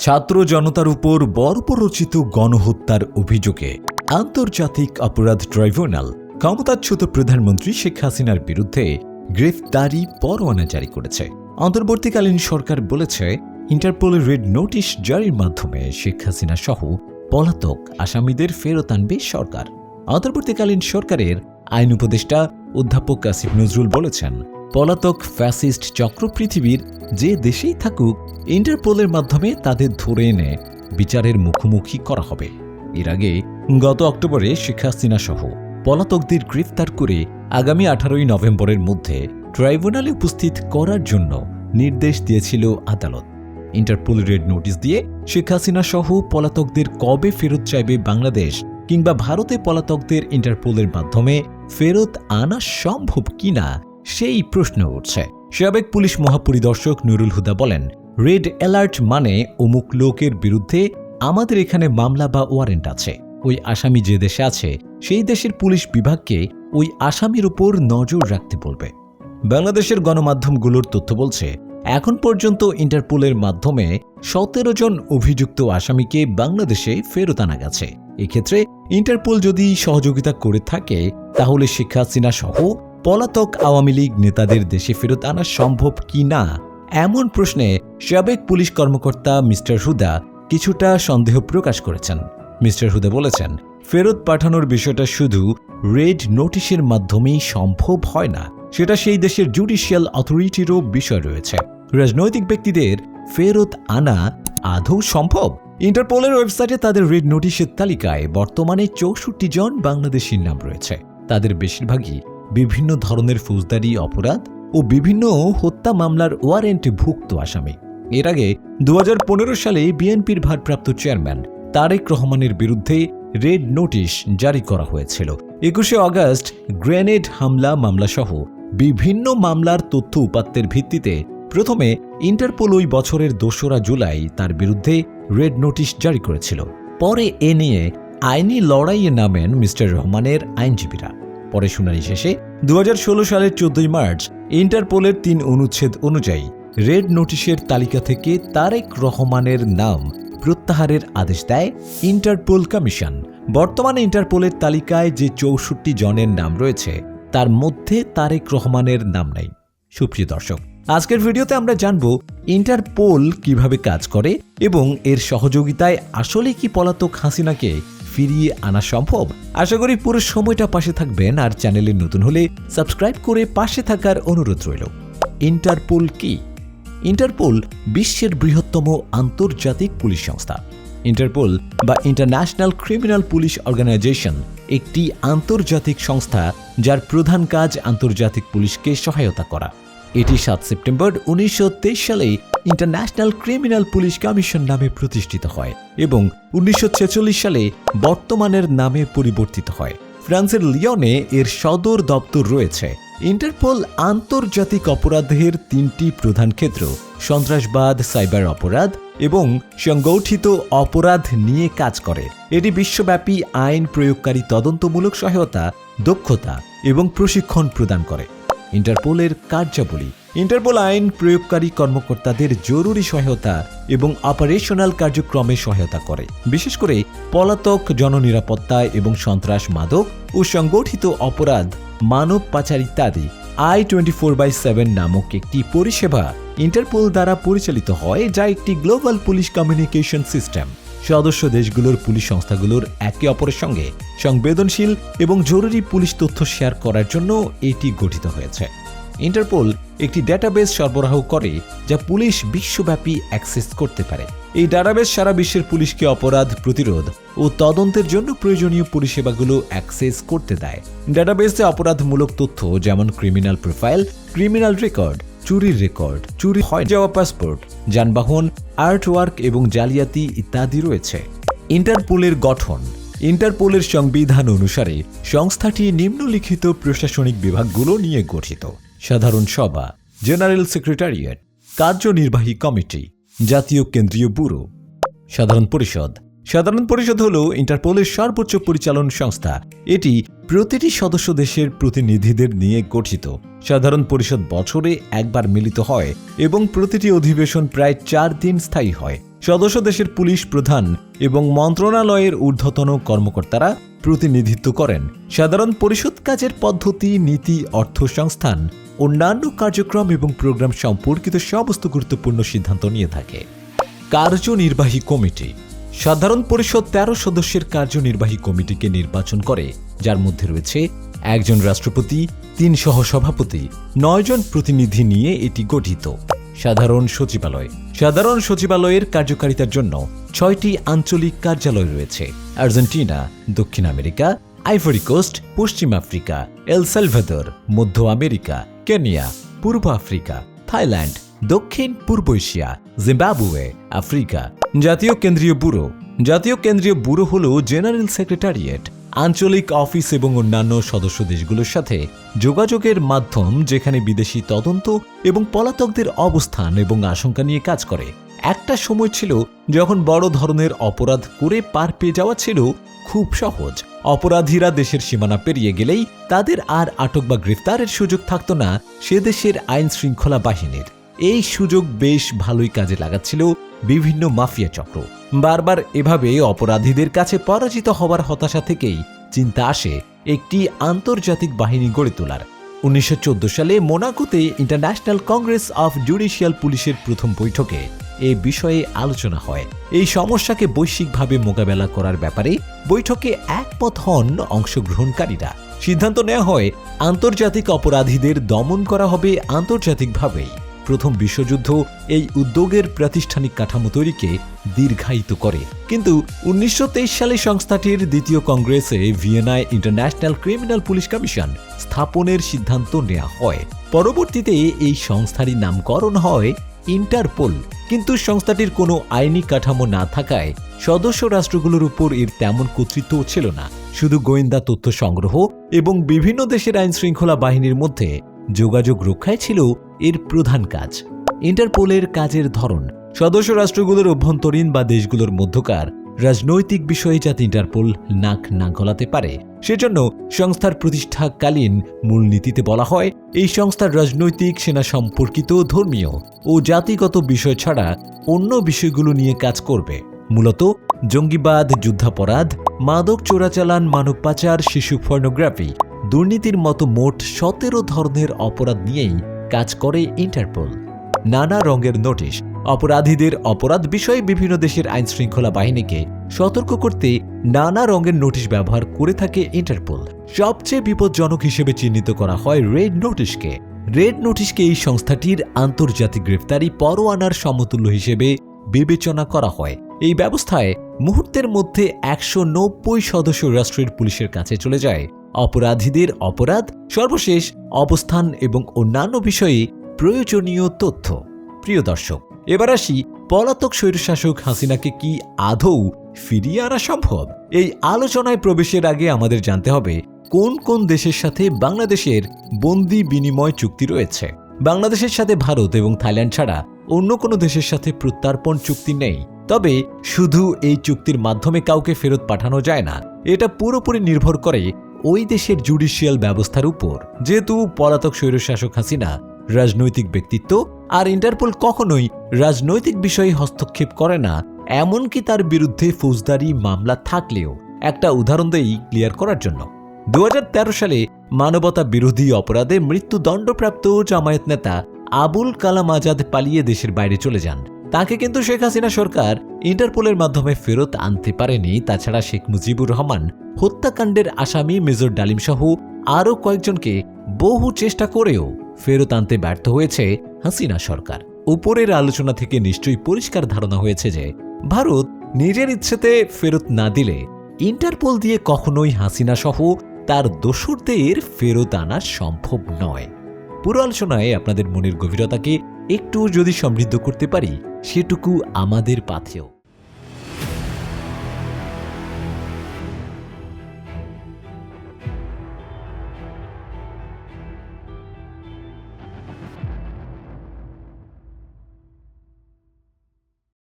ছাত্র জনতার উপর বর্বরচিত গণহত্যার অভিযোগে আন্তর্জাতিক অপরাধ ট্রাইব্যুনাল ক্ষমতাচ্যুত প্রধানমন্ত্রী শেখ হাসিনার বিরুদ্ধে গ্রেফতারি পরোয়ানা জারি করেছে। অন্তর্বর্তীকালীন সরকার বলেছে ইন্টারপোলের রেড নোটিশ জারির মাধ্যমে শেখ হাসিনা সহ পলাতক আসামিদের ফেরত আনবে সরকার। অন্তর্বর্তীকালীন সরকারের আইন উপদেষ্টা অধ্যাপক আসিফ নজরুল বলেছেন পলাতক ফ্যাসিস্ট চক্র পৃথিবীর যে দেশেই থাকুক, ইন্টারপোলের মাধ্যমে তাদের ধরে এনে বিচারের মুখোমুখি করা হবে। এর আগে গত অক্টোবরে শেখ হাসিনা সহ পলাতকদের গ্রেফতার করে আগামী আঠারোই নভেম্বরের মধ্যে ট্রাইব্যুনালে উপস্থিত করার জন্য নির্দেশ দিয়েছিল আদালত। ইন্টারপোল রেড নোটিশ দিয়ে শেখ হাসিনা সহ পলাতকদের কবে ফেরত চাইবে বাংলাদেশ কিংবা ভারতে পলাতকদের ইন্টারপোলের মাধ্যমে ফেরত আনা সম্ভব কিনা সেই প্রশ্ন উঠছে। সাবেক পুলিশ মহাপরিদর্শক নুরুল হুদা বলেন, রেড অ্যালার্ট মানে অমুক লোকের বিরুদ্ধে আমাদের এখানে মামলা বা ওয়ারেন্ট আছে। ওই আসামি যে দেশে আছে, সেই দেশের পুলিশ বিভাগকে ওই আসামির উপর নজর রাখতে বলবে। বাংলাদেশের গণমাধ্যমগুলোর তথ্য বলছে, এখন পর্যন্ত ইন্টারপোলের মাধ্যমে সতেরো জন অভিযুক্ত আসামিকে বাংলাদেশে ফেরত আনা গেছে। এক্ষেত্রে ইন্টারপোল যদি সহযোগিতা করে থাকে, তাহলে শেখ হাসিনা সহ পলাতক আওয়ামী লীগ নেতাদের দেশে ফেরত আনা সম্ভব কি না? এমন প্রশ্নে সাবেক পুলিশ কর্মকর্তা মিস্টার হুদা কিছুটা সন্দেহ প্রকাশ করেছেন। মিস্টার হুদা বলেছেন, ফেরত পাঠানোর বিষয়টা শুধু রেড নোটিশের মাধ্যমেই সম্ভব হয় না, সেটা সেই দেশের জুডিশিয়াল অথরিটিরও বিষয় রয়েছে। রাজনৈতিক ব্যক্তিদের ফেরত আনা আদৌ সম্ভব? ইন্টারপোলের ওয়েবসাইটে তাদের রেড নোটিশের তালিকায় বর্তমানে চৌষট্টি জন বাংলাদেশির নাম রয়েছে। তাদের বেশিরভাগই বিভিন্ন ধরনের ফৌজদারি, অপরাধ ও বিভিন্ন হত্যা মামলার ওয়ারেন্টে ভুক্ত আসামি। এর আগে দু হাজার পনেরো সালে বিএনপির ভারপ্রাপ্ত চেয়ারম্যান তারেক রহমানের বিরুদ্ধে রেড নোটিশ জারি করা হয়েছিল। একুশে অগস্ট গ্রেনেড হামলা মামলাসহ বিভিন্ন মামলার তথ্য উপাত্তের ভিত্তিতে প্রথমে ইন্টারপোল ওই বছরের দোসরা জুলাই তার বিরুদ্ধে রেড নোটিশ জারি করেছিল। পরে এ নিয়ে আইনি লড়াইয়ে নামেন মিস্টার রহমানের আইনজীবীরা। পরে শুনানি শেষে দু হাজার ষোলো সালের চোদ্দই মার্চ ইন্টারপোলের তিন অনুচ্ছেদ অনুযায়ী রেড নোটিশের তালিকা থেকে তারেক রহমানের নাম প্রত্যাহারের আদেশ দেয় ইন্টারপোল কমিশন। বর্তমানে ইন্টারপোলের তালিকায় যে চৌষট্টি জনের নাম রয়েছে, তার মধ্যে তারেক রহমানের নাম নেই। সুপ্রিয় দর্শক, আজকের ভিডিওতে আমরা জানব ইন্টারপোল কীভাবে কাজ করে এবং এর সহযোগিতায় আসলে কি পলাতক হাসিনাকে ফিরিয়ে আনা সম্ভব। আশা করি পুরো সময়টা পাশে থাকবেন আর চ্যানেলে নতুন হলে সাবস্ক্রাইব করে পাশে থাকার অনুরোধ রইল। ইন্টারপোল কি? ইন্টারপোল বিশ্বের বৃহত্তম আন্তর্জাতিক পুলিশ সংস্থা। ইন্টারপোল বা ইন্টারন্যাশনাল ক্রিমিনাল পুলিশ অর্গানাইজেশন একটি আন্তর্জাতিক সংস্থা যার প্রধান কাজ আন্তর্জাতিক পুলিশকে সহায়তা করা। এটি সাত সেপ্টেম্বর উনিশশো তেইশ সালে ইন্টারন্যাশনাল ক্রিমিনাল পুলিশ কমিশন নামে প্রতিষ্ঠিত হয় এবং উনিশশো ছেচল্লিশ সালে বর্তমানের নামে পরিবর্তিত হয়। ফ্রান্সের লিওনে এর সদর দপ্তর রয়েছে। ইন্টারপোল আন্তর্জাতিক অপরাধের তিনটি প্রধান ক্ষেত্র, সন্ত্রাসবাদ, সাইবার অপরাধ এবং সংগঠিত অপরাধ নিয়ে কাজ করে। এটি বিশ্বব্যাপী আইন প্রয়োগকারী তদন্তমূলক সহায়তা, দক্ষতা এবং প্রশিক্ষণ প্রদান করে। ইন্টারপোলের কার্যাবলী ইন্টারপোল আইন প্রয়োগকারী কর্মকর্তাদের জরুরি সহায়তা এবং অপারেশনাল কার্যক্রমে সহায়তা করে। বিশেষ করে পলাতক জননিরাপত্তা এবং সন্ত্রাস মাদক ও সংগঠিত অপরাধ, মানব পাচার ইত্যাদি I twenty four by seven নামক একটি পরিষেবা ইন্টারপোল দ্বারা পরিচালিত হয়, যা একটি গ্লোবাল পুলিশ কমিউনিকেশন সিস্টেম। সদস্য দেশগুলোর পুলিশ সংস্থাগুলোর একে অপরের সঙ্গে সংবেদনশীল এবং জরুরি পুলিশ তথ্য শেয়ার করার জন্য এটি গঠিত হয়েছে। ইন্টারপোল একটি ডেটাবেস সরবরাহ করে যা পুলিশ বিশ্বব্যাপী অ্যাক্সেস করতে পারে। এই ডাটাবেস সারা বিশ্বের পুলিশকে অপরাধ, প্রতিরোধ ও তদন্তের জন্য প্রয়োজনীয় পরিষেবাগুলো অ্যাক্সেস করতে দেয়। ডাটাবেসে অপরাধমূলক তথ্য যেমন ক্রিমিনাল প্রোফাইল ক্রিমিনাল রেকর্ড চুরির রেকর্ড চুরি হয় যাওয়া পাসপোর্ট যানবাহন আর্ট ওয়ার্ক এবং জালিয়াতি ইত্যাদি রয়েছে। ইন্টারপোলের গঠন ইন্টারপোলের সংবিধান অনুসারে সংস্থাটি নিম্নলিখিত প্রশাসনিক বিভাগগুলো নিয়ে গঠিত। সাধারণ সভা, জেনারেল সেক্রেটারিয়েট, কার্যনির্বাহী কমিটি, জাতীয় কেন্দ্রীয় ব্যুরো, সাধারণ পরিষদ। সাধারণ পরিষদ হল ইন্টারপোলের সর্বোচ্চ পরিচালন সংস্থা। এটি প্রতিটি সদস্য দেশের প্রতিনিধিদের নিয়ে গঠিত। সাধারণ পরিষদ বছরে একবার মিলিত হয় এবং প্রতিটি অধিবেশন প্রায় চার দিন স্থায়ী হয়। সদস্য দেশের পুলিশ প্রধান এবং মন্ত্রণালয়ের ঊর্ধ্বতন কর্মকর্তারা প্রতিনিধিত্ব করেন। সাধারণ পরিষদ কাজের পদ্ধতি, নীতি, অর্থ, সংস্থান অন্যান্য কার্যক্রম এবং প্রোগ্রাম সম্পর্কিত সমস্ত গুরুত্বপূর্ণ সিদ্ধান্ত নিয়ে থাকে। কার্যনির্বাহী কমিটি। সাধারণ পরিষদ তেরো সদস্যের কার্যনির্বাহী কমিটিকে নির্বাচন করে, যার মধ্যে রয়েছে একজন রাষ্ট্রপতি, তিন সহসভাপতি নয়জন প্রতিনিধি নিয়ে এটি গঠিত। সাধারণ সচিবালয়। সাধারণ সচিবালয়ের কার্যকারিতার জন্য ছয়টি আঞ্চলিক কার্যালয় রয়েছে। আর্জেন্টিনা, দক্ষিণ আমেরিকা, আইভরি কোস্ট, পশ্চিম আফ্রিকা, এল সালভাদর, মধ্য আমেরিকা কেনিয়া পূর্ব আফ্রিকা থাইল্যান্ড দক্ষিণ পূর্ব এশিয়া জিম্বাবুয়ে আফ্রিকা জাতীয় কেন্দ্রীয় ব্যুরো জাতীয় কেন্দ্রীয় ব্যুরো হল জেনারেল সেক্রেটারিয়েট আঞ্চলিক অফিস এবং অন্যান্য সদস্য দেশগুলোর সাথে যোগাযোগের মাধ্যম যেখানে বিদেশি তদন্ত এবং পলাতকদের অবস্থান এবং আশঙ্কা নিয়ে কাজ করে। একটা সময় ছিল যখন বড় ধরনের অপরাধ করে পার পেয়ে যাওয়া ছিল খুব সহজ। অপরাধীরা দেশের সীমানা পেরিয়ে গেলেই তাদের আর আটক বা গ্রেফতারের সুযোগ থাকতো না সে দেশের আইন শৃঙ্খলা বাহিনীর। এই সুযোগ বেশ ভালোই কাজে লাগাচ্ছিল বিভিন্ন মাফিয়া চক্র। বারবার এভাবে অপরাধীদের কাছে পরাজিত হওয়ার হতাশা থেকেই চিন্তা আসে একটি আন্তর্জাতিক বাহিনী গড়ে তোলার। উনিশশো চোদ্দ সালে মোনাকোতে ইন্টারন্যাশনাল কংগ্রেস অফ জুডিশিয়াল পুলিশের প্রথম বৈঠকে এ বিষয়ে আলোচনা হয়। এই সমস্যাকে বৈশ্বিকভাবে মোকাবেলা করার ব্যাপারে বৈঠকে একমত হন অংশগ্রহণকারীরা। সিদ্ধান্ত নেওয়া হয়, আন্তর্জাতিক অপরাধীদের দমন করা হবে আন্তর্জাতিকভাবেই। প্রথম বিশ্বযুদ্ধ এই উদ্যোগের প্রাতিষ্ঠানিক কাঠামো তৈরিকে দীর্ঘায়িত করে। কিন্তু উনিশশো তেইশ সালে সংস্থাটির দ্বিতীয় কংগ্রেসে ভিয়েনায় ইন্টারন্যাশনাল ক্রিমিনাল পুলিশ কমিশন স্থাপনের সিদ্ধান্ত নেওয়া হয়। পরবর্তীতে এই সংস্থারই নামকরণ হয় ইন্টারপোল। কিন্তু সংস্থাটির কোনো আইনি কাঠামো না থাকায় সদস্য রাষ্ট্রগুলোর উপর এর তেমন কর্তৃত্ব ছিল না। শুধু গোয়েন্দা তথ্য সংগ্রহ এবং বিভিন্ন দেশের আইন শৃঙ্খলা বাহিনীর মধ্যে যোগাযোগ রক্ষায় ছিল এর প্রধান কাজ। ইন্টারপোলের কাজের ধরন, সদস্য রাষ্ট্রগুলোর অভ্যন্তরীণ বা দেশগুলোর মধ্যকার রাজনৈতিক বিষয়ে যাতে ইন্টারপোল নাক না গলাতে পারে, সেজন্য সংস্থার প্রতিষ্ঠাকালীন মূলনীতিতে বলা হয়, এই সংস্থার রাজনৈতিক সেনা সম্পর্কিত ধর্মীয় ও জাতিগত বিষয় ছাড়া অন্য বিষয়গুলো নিয়ে কাজ করবে। মূলত জঙ্গিবাদ, যুদ্ধাপরাধ, মাদক চোরাচালান, মানব পাচার, শিশু ফর্নোগ্রাফি দুর্নীতির মতো মোট সতেরো ধরনের অপরাধ নিয়েই কাজ করে ইন্টারপোল। নানা রঙের নোটিশ অপরাধীদের অপরাধ বিষয়ে বিভিন্ন দেশের আইন শৃঙ্খলা বাহিনীকে সতর্ক করতে নানা রঙের নোটিশ ব্যবহার করে থাকে ইন্টারপোল। সবচেয়ে বিপজ্জনক হিসেবে চিহ্নিত করা হয় রেড নোটিশকে। রেড নোটিশকে এই সংস্থাটির আন্তর্জাতিক গ্রেফতারি পরোয়ানার সমতুল্য হিসেবে বিবেচনা করা হয়। এই ব্যবস্থায় মুহূর্তের মধ্যে একশো নব্বই সদস্য রাষ্ট্রের পুলিশের কাছে চলে যায়। অপরাধীদের অপরাধ, সর্বশেষ অবস্থান এবং অন্যান্য বিষয়ে প্রয়োজনীয় তথ্য। প্রিয় দর্শক এবার আসি পলাতক স্বৈরশাসক হাসিনাকে কি আদৌ ফিরিয়ে আনা সম্ভব? এই আলোচনায় প্রবেশের আগে আমাদের জানতে হবে, কোন কোন দেশের সাথে বাংলাদেশের বন্দি বিনিময় চুক্তি রয়েছে? বাংলাদেশের সাথে ভারত এবং থাইল্যান্ড ছাড়া অন্য কোনো দেশের সাথে প্রত্যার্পণ চুক্তি নেই। তবে শুধু এই চুক্তির মাধ্যমে কাউকে ফেরত পাঠানো যায় না, এটা পুরোপুরি নির্ভর করে ওই দেশের জুডিশিয়াল ব্যবস্থার উপর। যেহেতু পলাতক স্বৈরশাসক হাসিনা রাজনৈতিক ব্যক্তিত্ব আর ইন্টারপোল কখনোই রাজনৈতিক বিষয়ে হস্তক্ষেপ করে না, এমনকি তার বিরুদ্ধে ফৌজদারি মামলা থাকলেও একটা উদাহরণ দেই ক্লিয়ার করার জন্য। দু হাজার তেরো সালে মানবতা বিরোধী অপরাধে মৃত্যুদণ্ডপ্রাপ্ত জামায়াত নেতা আবুল কালাম আজাদ পালিয়ে দেশের বাইরে চলে যান। তাকে কিন্তু শেখ হাসিনা সরকার ইন্টারপোলের মাধ্যমে ফেরত আনতে পারেনি। তাছাড়া শেখ মুজিবুর রহমান হত্যাকাণ্ডের আসামি মেজর ডালিম সহ আরও কয়েকজনকে বহু চেষ্টা করেও ফেরত আনতে ব্যর্থ হয়েছে হাসিনা সরকার। উপরের আলোচনা থেকে নিশ্চয়ই পরিষ্কার ধারণা হয়েছে যে, ভারত নিজের ইচ্ছেতে ফেরত না দিলে ইন্টারপোল দিয়ে কখনোই হাসিনা সহ তার দোসরদের ফেরত আনা সম্ভব নয়। পুরো আলোচনায় আপনাদের মনের গভীরতাকে একটু যদি সমৃদ্ধ করতে পারি, সেটুকু আমাদের পাথেয়।